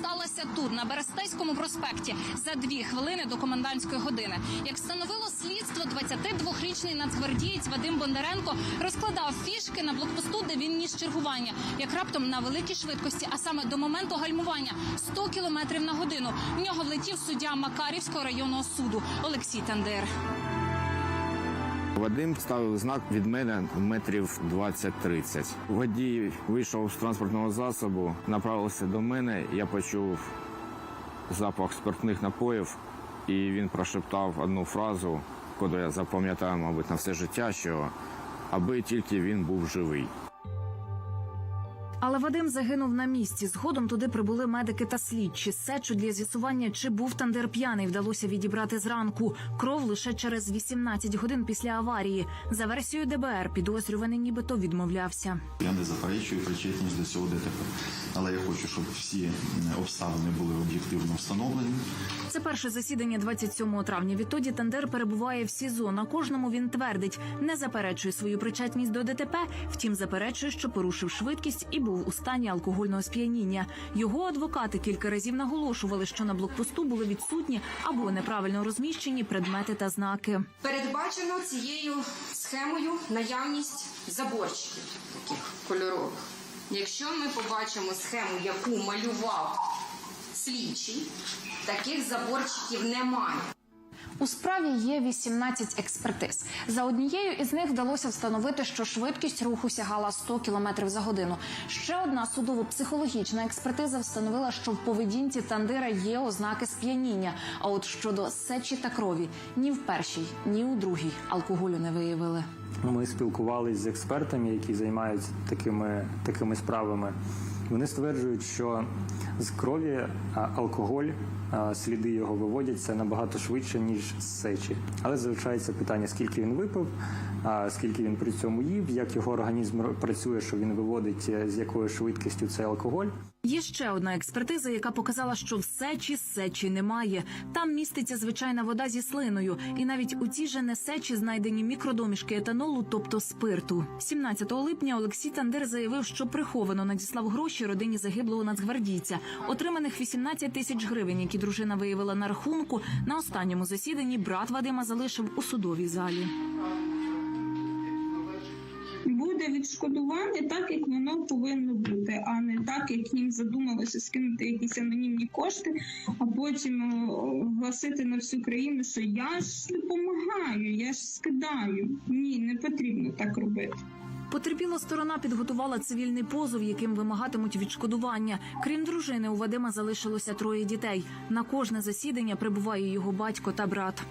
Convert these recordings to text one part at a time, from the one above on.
сталася тут, на Берестейському проспекті, за дві хвилини до комендантської години. Як встановило слідство, 22-річний нацгвардієць Вадим Бондаренко розкладав фішки на блокпосту, де він ніс чергування, як раптом на великій швидкості, а саме до моменту гальмування 100 км на годину. В нього влетів суддя Макарівського районного суду Олексій Тандир. Вадим ставив знак від мене метрів 20-30. Водій вийшов з транспортного засобу, направився до мене. Я почув запах спиртних напоїв, і він прошептав одну фразу, яку я запам'ятаю, мабуть, на все життя, що аби тільки він був живий. Але Вадим загинув на місці. Згодом туди прибули медики та слідчі. Сечу для з'ясування, чи був тандер п'яний, вдалося відібрати зранку. Кров лише через 18 годин після аварії. За версією ДБР, підозрюваний нібито відмовлявся. Я не заперечую причетність до цього ДТП, але я хочу, щоб всі обставини були об'єктивно встановлені. Це перше засідання 27 травня. Відтоді тандер перебуває в СІЗО. На кожному він твердить, не заперечує свою причетність до ДТП. Втім, заперечує, що порушив швидкість і був у стані алкогольного сп'яніння. Його адвокати кілька разів наголошували, що на блокпосту були відсутні або неправильно розміщені предмети та знаки. Передбачено цією схемою наявність заборчиків таких кольорових. Якщо ми побачимо схему, яку малював слідчий, таких заборчиків немає. У справі є 18 експертиз. За однією із них вдалося встановити, що швидкість руху сягала 100 км за годину. Ще одна судово-психологічна експертиза встановила, що в поведінці тандира є ознаки сп'яніння. А от щодо сечі та крові, ні в першій, ні у другій алкоголю не виявили. Ми спілкувалися з експертами, які займаються такими, такими справами. Вони стверджують, що з крові алкоголь, сліди його виводяться набагато швидше, ніж з сечі. Але залишається питання, скільки він випив, скільки він при цьому їв, як його організм працює, що він виводить е, з якою швидкістю цей алкоголь. Є ще одна експертиза, яка показала, що в сечі сечі немає. Там міститься звичайна вода зі слиною, і навіть у цій же несечі знайдені мікродомішки етанолу, тобто спирту. 17 липня Олексій Тандир заявив, що приховано надіслав гроші родині загиблого нацгвардійця. Отриманих 18 тисяч гривень, які дружина виявила на рахунку. На останньому засіданні брат Вадима залишив у судовій залі. Буде відшкодування так, як воно повинно бути, а не так, як їм задумалося скинути якісь анонімні кошти, а потім е, оголосити на всю країну, що я ж допомагаю, я ж скидаю. Ні, не потрібно так робити. Потерпіла сторона підготувала цивільний позов, яким вимагатимуть відшкодування. Крім дружини, у Вадима залишилося троє дітей. На кожне засідання прибуває його батько та брат.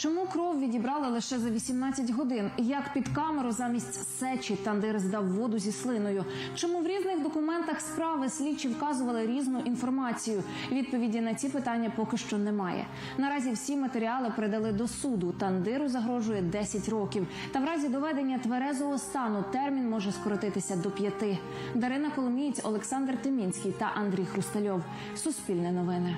Чому кров відібрали лише за 18 годин? Як під камеру замість сечі тандир здав воду зі слиною? Чому в різних документах справи слідчі вказували різну інформацію? Відповіді на ці питання поки що немає. Наразі всі матеріали передали до суду. Тандиру загрожує 10 років. Та в разі доведення тверезого стану термін може скоротитися до п'яти. Дарина Коломієць, Олександр Тимінський та Андрій Хрустальов. Суспільне новини.